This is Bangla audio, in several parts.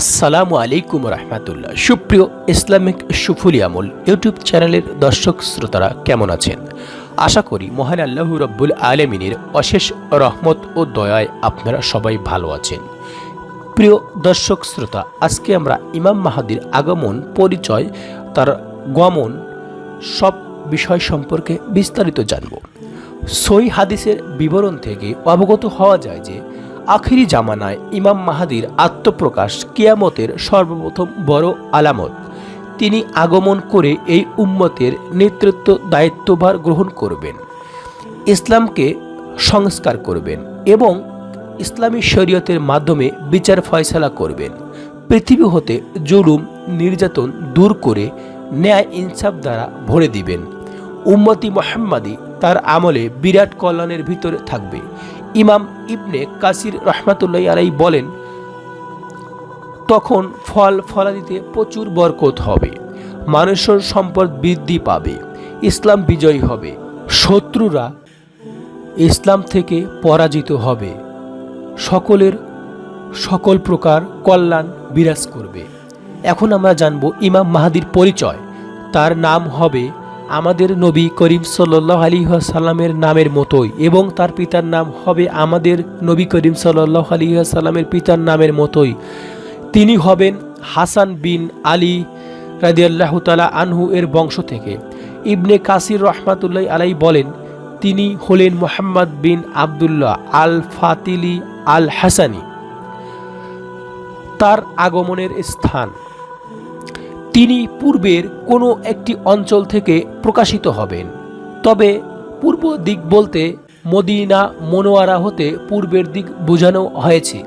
আসসালামু আলাইকুম রহমতুল্লাহ। সুপ্রিয় ইসলামিক সুফুলি আমল ইউটিউব চ্যানেলের দর্শক শ্রোতারা কেমন আছেন? আশা করি মহান আল্লাহ রব্বুল আলমিনের অশেষ রহমত ও দয়ায় আপনারা সবাই ভালো আছেন। প্রিয় দর্শক শ্রোতা, আজকে আমরা ইমাম মাহাদির আগমন, পরিচয়, তার গমন সব বিষয় সম্পর্কে বিস্তারিত জানব। সই হাদিসের বিবরণ থেকে অবগত হওয়া যায় যে আখিরি জামানায় ইমাম মাহাদির আত্মপ্রকাশ কিয়ামতের সর্বপ্রথম বড় আলামত। তিনি আগমন করে এই উম্মতের নেতৃত্ব দায়িত্বভার গ্রহণ করবেন, ইসলামকে সংস্কার করবেন এবং ইসলামী শরীয়তের মাধ্যমে বিচার ফয়সালা করবেন। পৃথিবী হতে জুলুম, নির্যাতন দূর করে ন্যায় ইনসাফ দ্বারা ভরে দিবেন। উম্মতি মোহাম্মদী তার আমলে বিরাট কল্যাণের ভিতরে থাকবে। ইমাম ইবনে কাসির রহমাতুল্লাহ আলাই বলেন, তখন ফল ফলাদিতে প্রচুর বরকত হবে, মানুষের সম্পদ বৃদ্ধি পাবে, ইসলাম বিজয়ী হবে, শত্রুরা ইসলাম থেকে পরাজিত হবে, সকলের সকল প্রকার কল্যাণ বিরাজ করবে। এখন আমরা জানব ইমাম মাহাদির পরিচয়, তার নাম হবে আমাদের নবী করিম সাল্লাহ আলী সাল্লামের নামের মতোই এবং তার পিতার নাম হবে আমাদের নবী করিম সাল্লাহ আলী সাল্লামের পিতার নামের মতোই। তিনি হবেন হাসান বিন আলী রাদিয়াল্লাহ তালা আনহু এর বংশ থেকে। ইবনে কাসির রহমাতুল্লাহ আলাই বলেন, তিনি হলেন মোহাম্মদ বিন আবদুল্লাহ আল ফাতিলি আল হাসানি তার আগমনের স্থান তিনি পূর্বের কোনো একটি অঞ্চল থেকে প্রকাশিত হবেন। তবে পূর্ব দিক বলতে মদিনা মনোয়ারা হতে পূর্বের দিক বোঝানো হয়েছে।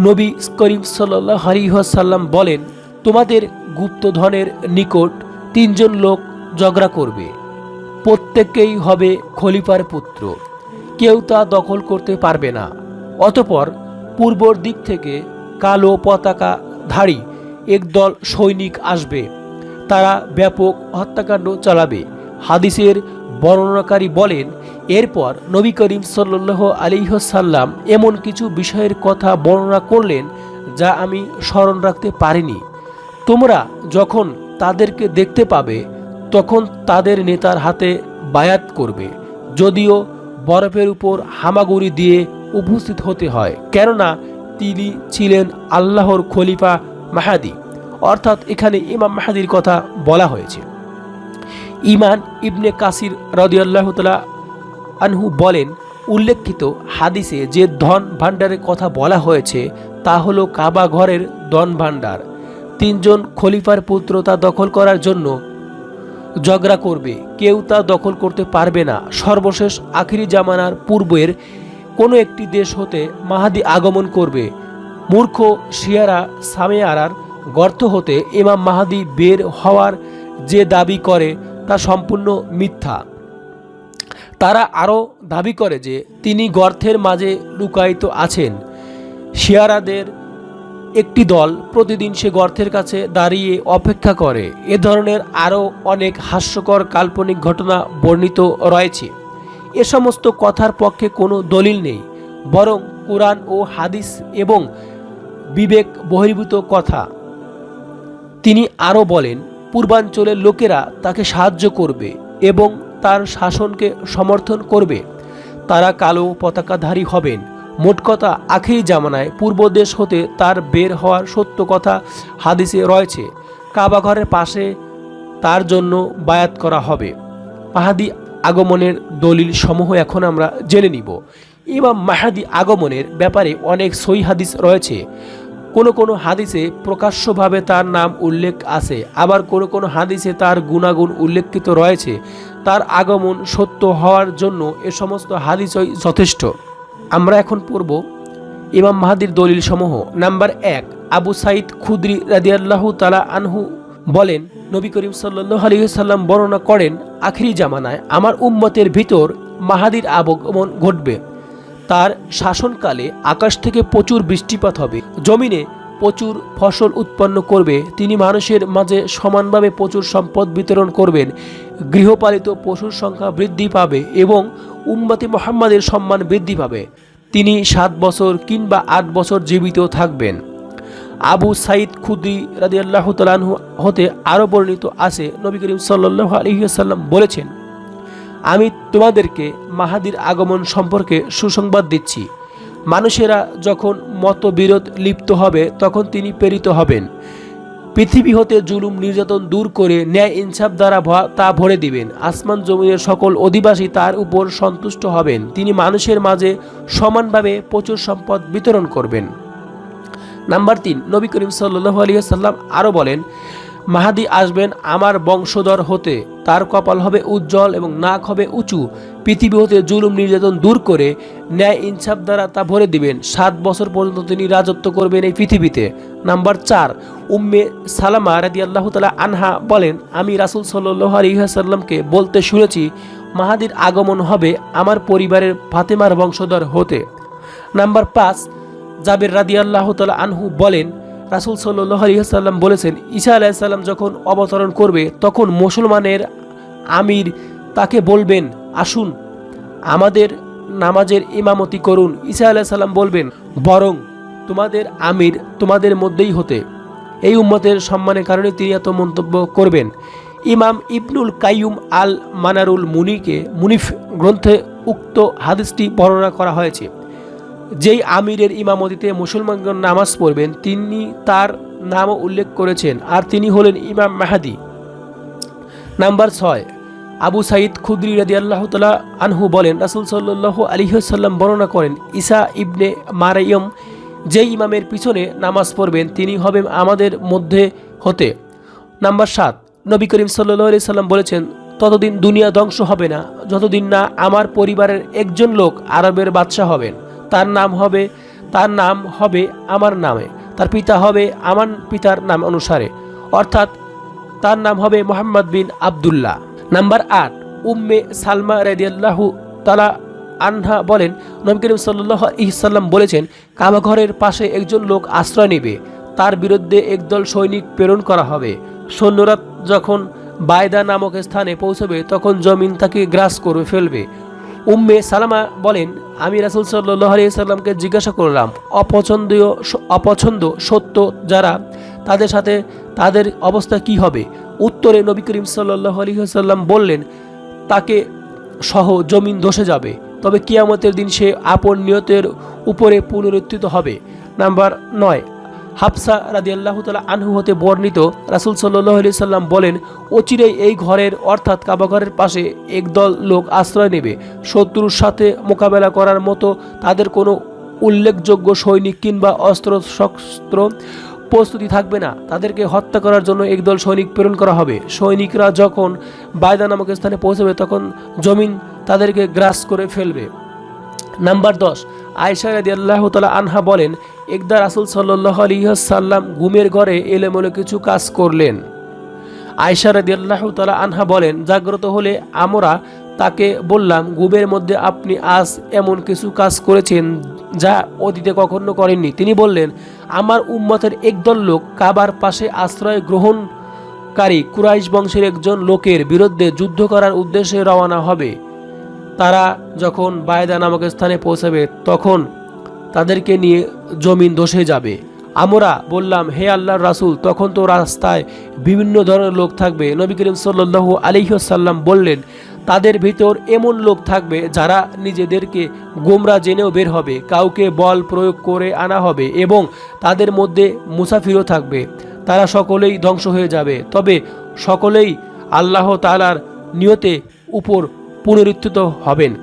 নবী করিম সাল্লাম বলেন, তোমাদের গুপ্তধনের নিকট তিনজন লোক ঝগড়া করবে। প্রত্যেককেই হবে খলিফার পুত্র। কেউ তা দখল করতে পারবে না। অতপর পূর্বর দিক থেকে কালো পতাকাধারী একদল সৈনিক আসবে। তারা ব্যাপক হত্যাকাণ্ড চালাবে। হাদিসের বর্ণনাকারী বলেন, এরপর নবী করিম সাল্লাহ আলিহসাল্লাম এমন কিছু বিষয়ের কথা বর্ণনা করলেন যা আমি স্মরণ রাখতে পারিনি। তোমরা যখন তাদেরকে দেখতে পাবে, তখন তাদের নেতার হাতে বায়াত করবে, যদিও বরফের উপর হামাগুড়ি দিয়ে উপস্থিত হতে হয়। কেননা, তিনি ছিলেন আল্লাহর খলিফা মাহাদি, অর্থাৎ এখানে ইমাম মাহাদির কথা বলা হয়েছে। ইমান ইবনে কাসির রদিয়াল্লাহ তালা আনহু বলেন, উল্লেখিত হাদিসে যে ধন ভাণ্ডারের কথা বলা হয়েছে, তা হলো কাবা ঘরের ধন ভাণ্ডার। তিনজন খলিফার পুত্র তা দখল করার জন্য ঝগড়া করবে। কেউ তা দখল করতে পারবে না। সর্বশেষ আখিরি জামানার পূর্বের কোনো একটি দেশ হতে মাহাদি আগমন করবে। মূর্খ শিয়ারা সামেয়ারার গর্ত হতে ইমাম মাহাদি বের হওয়ার যে দাবি করে তা সম্পূর্ণ মিথ্যা। তারা আরও দাবি করে যে তিনি গর্তের মাঝে লুকায়িত আছেন। শিয়ারাদের একটি দল প্রতিদিন সে গর্তের কাছে দাঁড়িয়ে অপেক্ষা করে। এ ধরনের আরও অনেক হাস্যকর কাল্পনিক ঘটনা বর্ণিত রয়েছে। এ সমস্ত কথার পক্ষে কোনো দলিল নেই, বরং কোরআন ও হাদিস এবং বিবেক বহির্ভূত কথা। তিনি আরও বলেন, পূর্বাঞ্চলের লোকেরা তাকে সাহায্য করবে এবং তার শাসনকে সমর্থন করবে। তারা কালো পতাকাধারী হবেন। মোট কথা, আখেরি জামানায় পূর্ব দেশ হতে তার বের হওয়ার সত্য কথা হাদিসে রয়েছে। কাবাঘরের পাশে তার জন্য বায়াত করা হবে। মাহাদি আগমনের দলিল সমূহ এখন আমরা জেনে নিব। ইমাম মাহাদি আগমনের ব্যাপারে অনেক সই হাদিস রয়েছে। কোনো কোনো হাদিসে প্রকাশ্যভাবে তার নাম উল্লেখ আছে। আবার কোনো কোনো হাদিসে তার গুণাগুণ উল্লেখিত রয়েছে। তার আগমন সত্য হওয়ার জন্য এ সমস্ত হাদিসই যথেষ্ট। আমরা এখন পড়ব ইমাম মাহাদির দলিল সমূহ নাম্বার এক, আবু সাইদ খুদ্রি রাদিয়াল্লাহু তালা আনহু বলেন, নবী করিম সাল্লাহ আলহিহাল্লাম বর্ণনা করেন, আখিরি জামানায় আমার উম্মতের ভিতর মাহাদির আগমন ঘটবে। তার শাসনকালে আকাশ থেকে প্রচুর বৃষ্টিপাত হবে। জমিনে প্রচুর ফসল উৎপন্ন করবে। তিনি মানুষের মাঝে সমানভাবে প্রচুর সম্পদ বিতরণ করবেন। গৃহপালিত পশুর সংখ্যা বৃদ্ধি পাবে এবং উম্মতি মোহাম্মদের সম্মান বৃদ্ধি পাবে। তিনি সাত বছর কিংবা আট বছর জীবিত থাকবেন। আবু সাইদ খুদি রাদি আল্লাহ তালানহু হতে আরও বর্ণিত আছে। নবী করিম সাল্লাহ আলহিহাল্লাম বলেছেন আমি তোমাদেরকে মাহাদির আগমন সম্পর্কে সুসংবাদ দিচ্ছি। মানুষেরা যখন মতবিরোধ লিপ্ত হবে, তখন তিনি প্রেরিত হবেন। পৃথিবী হতে জুলুম নির্যাতন দূর করে ন্যায় ইনসাফ দ্বারা তা ভরে দিবেন। আসমান জমিনের সকল অধিবাসী তার উপর সন্তুষ্ট হবেন। তিনি মানুষের মাঝে সমানভাবে প্রচুর সম্পদ বিতরণ করবেন। নাম্বার তিন, নবী করিম সাল্লাহ আলিয়াল্লাম আরও বলেন, মাহাদি আসবেন আমার বংশধর হতে। তার কপাল হবে উজ্জ্বল এবং নাক হবে উঁচু। পৃথিবী হতে জুলুম নির্যাতন দূর করে ন্যায় ইনসাফ দ্বারা তা ভরে দিবেন। সাত বছর পর্যন্ত তিনি রাজত্ব করবেন এই পৃথিবীতে। নাম্বার চার, উম্মে সালামা রাদি আল্লাহ তালা আনহা বলেন, আমি রাসুল সাল্লাহ আলিহাসাল্লামকে বলতে শুনেছি, মাহাদির আগমন হবে আমার পরিবারের ফাতেমার বংশধর হতে। নাম্বার পাঁচ, জাবের রাদি আল্লাহ তালা আনহু বলেন রাসুল সাল্লাহ আলিয়াল্লাম বলেছেন, ঈসা আলাইসাল্লাম যখন অবতরণ করবে, তখন মুসলমানের আমির তাকে বলবেন, আসুন, আমাদের নামাজের ইমামতি করুন। ঈসা আলাইসাল্লাম বলবেন, বরং তোমাদের আমির তোমাদের মধ্যেই হতে। এই উম্মতের সম্মানের কারণে তিনি এত মন্তব্য করবেন। ইমাম ইবনুল কাইয়ুম আল মানারুল মুনিকে মুনিফ গ্রন্থে উক্ত হাদিসটি বর্ণনা করা হয়েছে। যেই আমিরের ইমামতিতে মুসলমানগণ নামাজ পড়বেন, তিনি তার নামও উল্লেখ করেছেন, আর তিনি হলেন ইমাম মাহাদি। নাম্বার ছয়, আবু সাইদ খুদ্রি রাদি আল্লাহ তালা আনহু বলেন, রাসুল সাল্লাহ আলিহাল্লাম বর্ণনা করেন, ঈসা ইবনে মারাইয়ম যেই ইমামের পিছনে নামাজ পড়বেন, তিনি হবেন আমাদের মধ্যে হতে। নাম্বার সাত, নবী করিম সাল্লাহ আলি সাল্লাম বলেছেন, ততদিন দুনিয়া ধ্বংস হবে না, যতদিন না আমার পরিবারের একজন লোক আরবের বাদশাহ হবেন। তার নাম হবে, তার নাম হবে আমার নামে। তার পিতা হবে আমার পিতার নাম অনুসারে। অর্থাৎ তার নাম হবে মোহাম্মদ বিন আবদুল্লাহ। নাম্বার আট, উম্মে সালমা রেদিয়াল্লাহু তালা আনহা বলেন, নবী করিম সাল্লাহ ইসাল্লাম বলেছেন, কাবা ঘরের পাশে একজন লোক আশ্রয় নেবে, তার বিরুদ্ধে একদল সৈনিক প্রেরণ করা হবে। সৈন্যরা যখন বায়দা নামক স্থানে পৌঁছবে, তখন জমিন তাকে গ্রাস করে ফেলবে। উম্মে সালামা বলেন, আমি রাসুল সাল্লাহ আলিয়াল্লামকে জিজ্ঞাসা করলাম, অপছন্দীয় অপছন্দ সত্য যারা? তাদের সাথে তাদের অবস্থা কি হবে? উত্তরে নবী করিম সাল্লাহ আলিহাল্লাম বললেন, তাকে সহ জমিন ধসে যাবে, তবে কিয়ামতের দিন সে আপন নিয়তের উপরে পুনরুত্থিত হবে। নাম্বার নয় হাফসা রাদি আল্লাহ তালা আনহু হতে বর্ণিত রাসুল সাল্লাহ আলি সাল্লাম বলেন অচিরেই এই ঘরের, অর্থাৎ কাবাঘরের পাশে একদল লোক আশ্রয় নেবে। শত্রুর সাথে মোকাবেলা করার মতো তাদের কোনো উল্লেখযোগ্য সৈনিক কিংবা অস্ত্র শস্ত্র প্রস্তুতি থাকবে না। তাদেরকে হত্যা করার জন্য একদল সৈনিক প্রেরণ করা হবে। সৈনিকরা যখন বায়দা নামক স্থানে পৌঁছবে, তখন জমিন তাদেরকে গ্রাস করে ফেলবে। নাম্বার দশ আয়সা রাদি আল্লাহ তালা আনহা বলেন, একদা রাসুল সাল্লাহ আলিহাসাল্লাম ঘুমের ঘরে এলেমলে কিছু কাজ করলেন। আয়সা রাদি আল্লাহ তালা আনহা বলেন, জাগ্রত হলে আমরা তাকে বললাম, ঘুমের মধ্যে আপনি আজ এমন কিছু কাজ করেছেন যা অতীতে কখনো করেননি। তিনি বললেন, আমার উম্মতের একদল লোক কাবার পাশে আশ্রয় গ্রহণকারী কুরাইশ বংশের একজন লোকের বিরুদ্ধে যুদ্ধ করার উদ্দেশ্যে রওনা হবে। তারা যখন বায়দা নামক স্থানে পৌঁছাবে, তখন তাদেরকে নিয়ে জমিন ধসে যাবে। আমরা বললাম, হে আল্লাহর রাসূল, তখন তো রাস্তায় বিভিন্ন ধরনের লোক থাকবে। নবী করিম সাল্লাল্লাহু আলাইসাল্লাম বললেন, তাদের ভিতর এমন লোক থাকবে যারা নিজেদেরকে গোমরা জেনেও বের হবে, কাউকে বল প্রয়োগ করে আনা হবে এবং তাদের মধ্যে মুসাফিরও থাকবে। তারা সকলেই ধ্বংস হয়ে যাবে। তবে সকলেই আল্লাহ তালার নিয়তে উপর পুনরুত্থিত হবেন।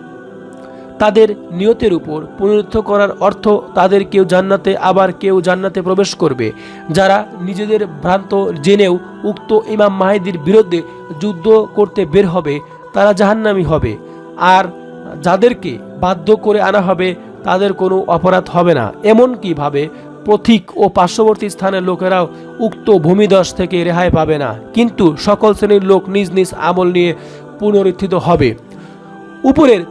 তাদের নিয়তের উপর পুনরুত্থ করার অর্থ তাদের কেউ জান্নাতে, আবার কেউ জান্নাতে প্রবেশ করবে। যারা নিজেদের ভ্রান্ত জেনেও উক্ত ইমাম মাহেদির বিরুদ্ধে যুদ্ধ করতে বের হবে, তারা জাহান্নামি হবে। আর যাদেরকে বাধ্য করে আনা হবে, তাদের কোনো অপরাধ হবে না। এমনকি ভাবে পথিক ও পার্শ্ববর্তী স্থানের লোকেরাও উক্ত ভূমিদশ থেকে রেহাই পাবে না। কিন্তু সকল শ্রেণির লোক নিজ নিজ আমল নিয়ে পুনরুত্থিত হবে। উপরের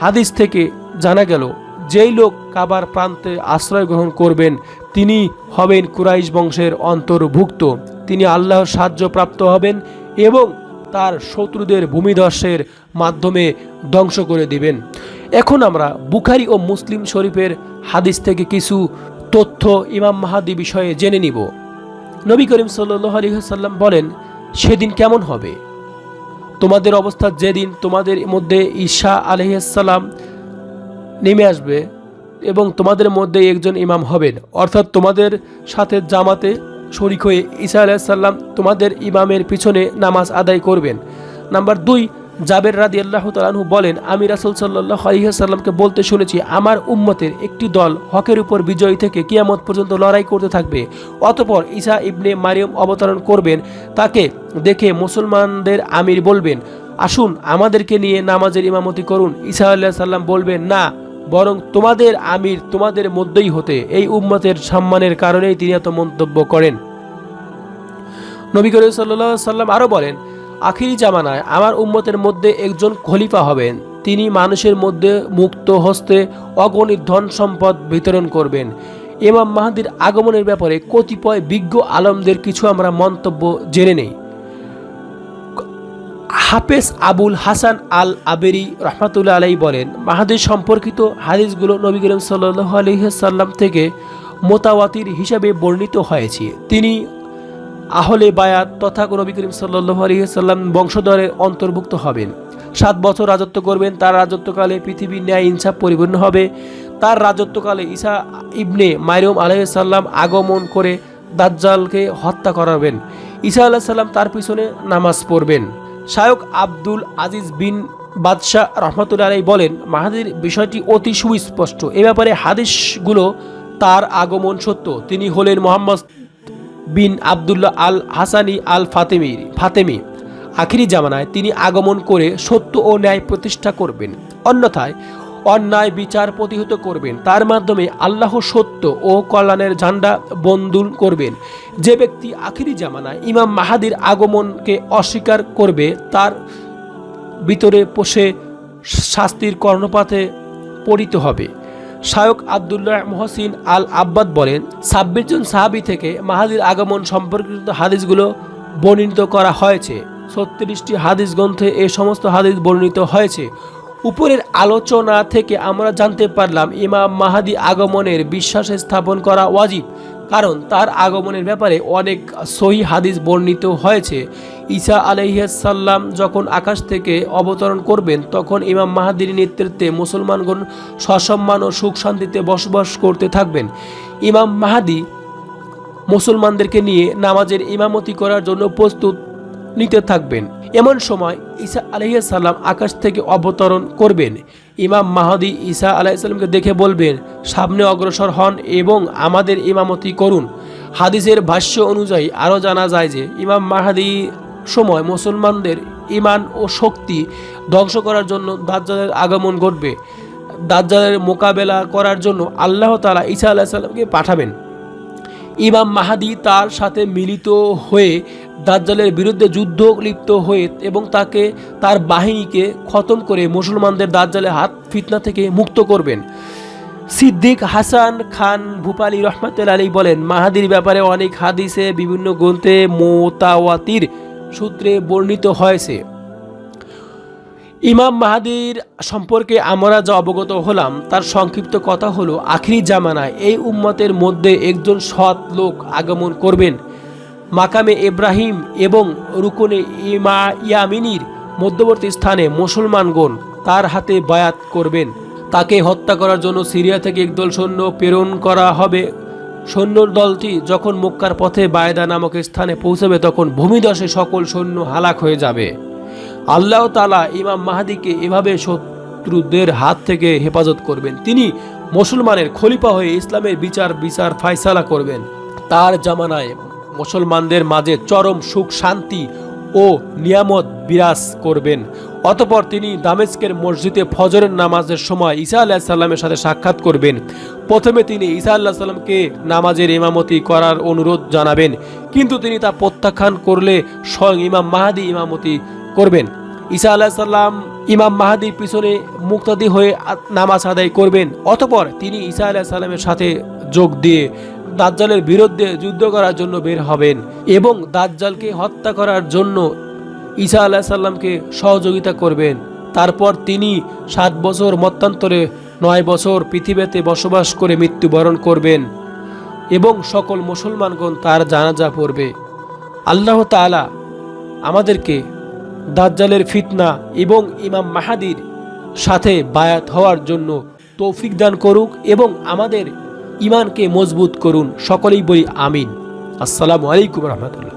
হাদিস থেকে জানা গেল, যেই লোক কাবার প্রান্তে আশ্রয় গ্রহণ করবেন, তিনি হবেন কুরাইশ বংশের অন্তর্ভুক্ত। তিনি আল্লাহর সাহায্যপ্রাপ্ত হবেন এবং তার শত্রুদের ভূমিধসের মাধ্যমে ধ্বংস করে দিবেন। এখন আমরা বুখারি ও মুসলিম শরীফের হাদিস থেকে কিছু তথ্য ইমাম মাহাদি বিষয়ে জেনে নিব। নবী করিম সাল্লাহ আলহিহাল্লাম বলেন, সেদিন কেমন হবে? তোমাদের অবস্থা যেদিন তোমাদের মধ্যে ঈশা আলহিসাল্লাম নেমে আসবে এবং তোমাদের মধ্যে একজন ইমাম হবেন, অর্থাৎ তোমাদের সাথে জামাতে শরিক হয়ে ঈসা আলাইসাল্লাম তোমাদের ইমামের পিছনে নামাজ আদায় করবেন। নাম্বার দুই জাবের রাদি আল্লাহ তালাহু বলেন, আমি রাসুল সাল্লাহ আলহিহাসাল্লামকে বলতে শুনেছি, আমার উম্মতের একটি দল হকের উপর বিজয়ী থেকে কিয়ামত পর্যন্ত লড়াই করতে থাকবে। অতপর ঈসা ইবনে মারিয়ম অবতরণ করবেন, তাকে দেখে মুসলমানদের আমির বলবেন, আসুন, আমাদেরকে নিয়ে নামাজের ইমামতি করুন। ঈসা আল্লাহ সাল্লাম বলবেন, না, বরং তোমাদের আমির তোমাদের মধ্যেই হতে। এই উম্মতের সম্মানের কারণেই তিনি এত মন্তব্য করেন। নবী করিম সাল্লাহ সাল্লাম আরও বলেন আখিরি জামানায় আমার উম্মতের মধ্যে একজন খলিফা হবেন। তিনি মানুষের মধ্যে মুক্ত হস্তে অগণিত ধন সম্পদ বিতরণ করবেন। ইমাম মাহাদির আগমনের ব্যাপারে কতিপয় বিজ্ঞ আলমদের কিছু আমরা মন্তব্য জেনে নেই। হাফেজ আবুল হাসান আল আবেরি রহমাতুল্লাহ আলাই বলেন, মাহাদির সম্পর্কিত হাদিসগুলো নবী করিম সাল্লাহ আলহিহাল্লাম থেকে মোতাওয়াতির হিসাবে বর্ণিত হয়েছে। তিনি আহলে বায়াত তথা নবী করিম সাল্লাহ আলহিহাল্লাম বংশধরের অন্তর্ভুক্ত হবেন। সাত বছর রাজত্ব করবেন, তার রাজত্বকালে পৃথিবীর ন্যায় ইনসাফ পরিপূর্ণ হবে। তার রাজত্বকালে ঈসা ইবনে মাইরুম আলহিসাল্লাম আগমন করে দাজ্জালকে হত্যা করাবেন। ঈসা আল্লাহ সাল্লাম তার পিছনে নামাজ পড়বেন। শায়ক আব্দুল আজিজ বিন বাদশাহ রহমতুল্লাহ আলাই বলেন, মাহাদির বিষয়টি অতি সুস্পষ্ট। এ ব্যাপারে হাদিসগুলো তার আগমন সত্য। তিনি হলেন মোহাম্মদ বিন আবদুল্লাহ আল হাসানি আল ফাতেমি ফাতেমি। আখিরি জামানায় তিনি আগমন করে সত্য ও ন্যায় প্রতিষ্ঠা করবেন। অন্যথায় অন্যায় বিচার প্রতিহত করবেন। তার মাধ্যমে আল্লাহ সত্য ও কল্যাণের ঝান্ডা বন্দুল করবেন। যে ব্যক্তি আখিরি জামানায় ইমাম মাহাদির আগমনকে অস্বীকার করবে, তার ভিতরে পোষে শাস্তির কর্ণপাতে পরিত হবে। শায়ক আবদুল্লাহ মহসিন আল আব্বাদ বলেন, ছাব্বিশ জন সাহাবি থেকে মাহাদির আগমন সম্পর্কিত হাদিসগুলো বর্ণিত করা হয়েছে। ছত্রিশটি হাদিস গ্রন্থে এ সমস্ত হাদিস বর্ণিত হয়েছে। উপরের আলোচনা থেকে আমরা জানতে পারলাম, ইমাম মাহাদি আগমনের বিশ্বাস স্থাপন করা ওয়াজিব। কারণ তার আগমনের ব্যাপারে অনেক সহি হাদিস বর্ণিত হয়েছে। ঈসা আলহিসাল্লাম যখন আকাশ থেকে অবতরণ করবেন, তখন ইমাম মাহাদির নেতৃত্বে মুসলমানগণ সসম্মান ও সুখ শান্তিতে বসবাস করতে থাকবেন। ইমাম মাহাদি মুসলমানদেরকে নিয়ে নামাজের ইমামতি করার জন্য প্রস্তুত নিতে থাকবেন। এমন সময় ঈসা আলহিসাল্লাম আকাশ থেকে অবতরণ করবেন। ইমাম মাহাদি ঈসা আলাইসাল্লামকে দেখে বলবেন, সামনে অগ্রসর হন এবং আমাদের ইমামতি করুন। হাদিসের ভাষ্য অনুযায়ী আরও জানা যায় যে, ইমাম মাহাদি সময় মুসলমানদের ইমান ও শক্তি ধ্বংস করার জন্য দাজ্জালের আগমন ঘটবে। দাজ্জালের মোকাবেলা করার জন্য আল্লাহ তালা ঈসা আলাইসাল্লামকে পাঠাবেন। ইমাম মাহাদি তার সাথে মিলিত হয়ে দাজ্জালের বিরুদ্ধে যুদ্ধ লিপ্ত হয়ে এবং তাকে, তার বাহিনীকে খতম করে মুসলমানদের দাজ্জালের হাত ফিতনা থেকে মুক্ত করবেন। সিদ্দিক হাসান খান ভূপালী রহমতুল আলী বলেন, মাহাদির ব্যাপারে অনেক হাদিসে বিভিন্ন গ্রন্থে মোতাওয়াতির সূত্রে বর্ণিত হয়েছে। ইমাম মাহাদির সম্পর্কে আমরা যা অবগত হলাম, তার সংক্ষিপ্ত কথা হলো, আখিরি জামানায় এই উম্মতের মধ্যে একজন সৎ লোক আগমন করবেন। মাকামে ইব্রাহিম এবং রুকনে ইমা ইয়ামিনীর মধ্যবর্তী স্থানে মুসলমানগণ তার হাতে বায়াত করবেন। তাকে হত্যা করার জন্য সিরিয়া থেকে একদল সৈন্য প্রেরণ করা হবে। সৈন্য দলটি যখন মক্কার পথে বায়দা নামক স্থানে পৌঁছাবে, তখন ভূমিদশে সকল সৈন্য হালাক হয়ে যাবে। আল্লাহ তালা ইমাম মাহাদিকে এভাবে শত্রুদের হাত থেকে হেফাজত করবেন। তিনি মুসলমানের খলিফা হয়ে ইসলামের বিচার বিচার, ফায়সালা করবেন। তার জামানায় মুসলমানদের মাঝে চরম সুখ, শান্তি ও নিয়ামত বিরাজ করবেন। অতপর তিনি দামেস্কের মসজিদে ফজরের নামাজের সময় ঈসা আল্লাহ সাল্লামের সাথে সাক্ষাৎ করবেন। প্রথমে তিনি ঈসা আল্লাহ সাল্লামকে নামাজের ইমামতি করার অনুরোধ জানাবেন, কিন্তু তিনি তা প্রত্যাখ্যান করলে স্বয়ং ইমাম মাহাদি ইমামতি করবেন। ঈসা আল্লাহ সাল্লাম ইমাম মাহাদির পিছনে মুক্তাদি হয়ে নামাজ আদায় করবেন, অতপর তিনি ঈসা আল্লাহ সাল্লামের সাথে যোগ দিয়ে দাজ্জালের বিরুদ্ধে যুদ্ধ করার জন্য বের হবেন এবং দাজ্জালকে হত্যা করার জন্য ঈসা আল্লাহ সাল্লামকে সহযোগিতা করবেন। তারপর তিনি সাত বছর মতান্তরে নয় বছর পৃথিবীতে বসবাস করে মৃত্যুবরণ করবেন এবং সকল মুসলমানগণ তার জানাজা পড়বে। আল্লাহ তাআলা আমাদেরকে দাজ্জালের ফিতনা এবং ইমাম মাহাদির সাথে বায়াত হওয়ার জন্য তৌফিক দান করুক এবং আমাদের ইমানকে মজবুত করুন। সকলেই বলি আমিন। আসসালামু আলাইকুম রহমতুল্লাহ।